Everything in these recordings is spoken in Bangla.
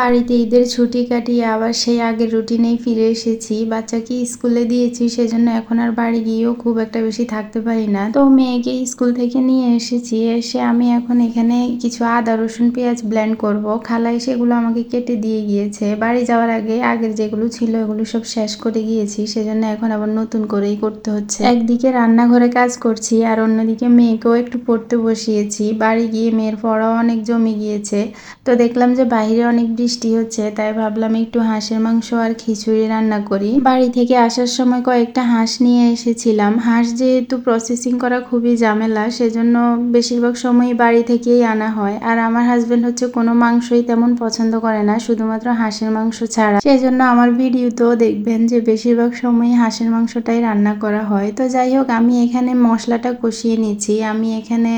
বাড়িতে ঈদের ছুটি কাটিয়ে আবার সেই আগের রুটিনেই ফিরে এসেছি। বাচ্চাকে স্কুলে দিয়েছি, সেজন্য এখন আর বাড়ি গিয়েও খুব একটা বেশি থাকতে পারি না। তো মেয়েকে স্কুল থেকে নিয়ে এসেছি, এসে আমি এখন এখানে কিছু আদা, রসুন, পেঁয়াজ ব্ল্যান্ড করব। খালাই সেগুলো আমাকে কেটে দিয়ে গিয়েছে। বাড়ি যাওয়ার আগে আগের যেগুলো ছিল এগুলো সব শেষ করে গিয়েছি, সেজন্য এখন আবার নতুন করেই করতে হচ্ছে। একদিকে রান্নাঘরে কাজ করছি আর অন্যদিকে মেয়েকেও একটু পড়তে বসিয়েছি। বাড়ি গিয়ে মেয়ের পড়াও অনেক জমে গিয়েছে। তো দেখলাম যে বাইরে অনেক হচ্ছে, তাই ভাবলাম একটু হাঁসের মাংস আর খিচুড়ি রান্না করি। বাড়ি থেকে আসার সময় কয়েকটা হাঁস নিয়ে এসেছিলাম। হাঁস যেহেতু প্রসেসিং করা খুবই ঝামেলা, সেজন্য বেশিরভাগ সময় বাড়ি থেকেই আনা হয়। আর আমার হাজবেন্ড হচ্ছে কোনো মাংসই তেমন পছন্দ করে না, শুধুমাত্র হাঁসের মাংস ছাড়া। সেজন্য আমার ভিডিওতেও দেখবেন যে বেশিরভাগ সময় হাঁসের মাংসটাই রান্না করা হয়। তো যাই হোক, আমি এখানে মশলাটা কষিয়ে নিচ্ছি। আমি এখানে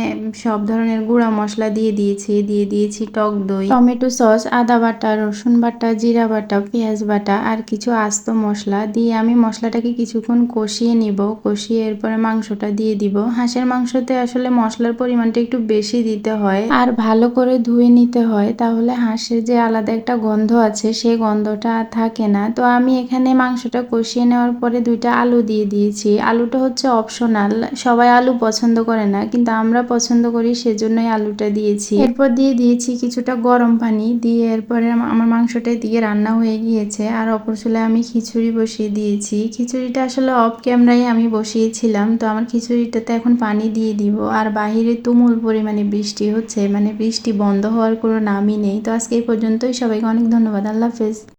সব ধরনের গুঁড়া মশলা দিয়ে দিয়েছি দিয়ে দিয়েছি টক দই, টমেটো সস, আদা রসুন বাটা, জিরা বাটা, পেঁয়াজ বাটা আর কিছু আস্ত মশলা দিয়ে আমি মশলাটাকে কিছুক্ষণ কষিয়ে নিব। কষিয়ে এরপরে মাংসটা দিয়ে দিব। হাঁসের মাংসতে আসলে মশলার পরিমাণটা একটু বেশি দিতে হয়। আর ভালো করে ধুয়ে নিতে হয়। তাহলে হাঁসের যে আলাদা একটা গন্ধ আছে সেই গন্ধটা আর থাকে না। তো আমি এখানে মাংসটা কষিয়ে নেওয়ার পরে দুইটা আলু দিয়ে দিয়েছি। আলুটা হচ্ছে অপশনাল। সবাই আলু পছন্দ করে না, কিন্তু আমরা পছন্দ করি, সেজন্যই আলুটা দিয়েছি। এরপর দিয়ে দিয়েছি কিছুটা গরম পানি। দিয়ে এরপরে আমার মাংসটা দিয়ে রান্না হয়ে গিয়েছে। আর অপর চুলে আমি খিচুড়ি বসিয়ে দিয়েছি। খিচুড়িটা আসলে অফ ক্যামেরায় আমি বসিয়েছিলাম। তো আমার খিচুড়িটাতে এখন পানি দিয়ে দিব। আর বাহিরে তুমুল পরিমাণে বৃষ্টি হচ্ছে। মানে বৃষ্টি বন্ধ হওয়ার কোনো নামই নেই। তো আজকে এই পর্যন্তই। সবাইকে অনেক ধন্যবাদ। আল্লাহ হাফেজ।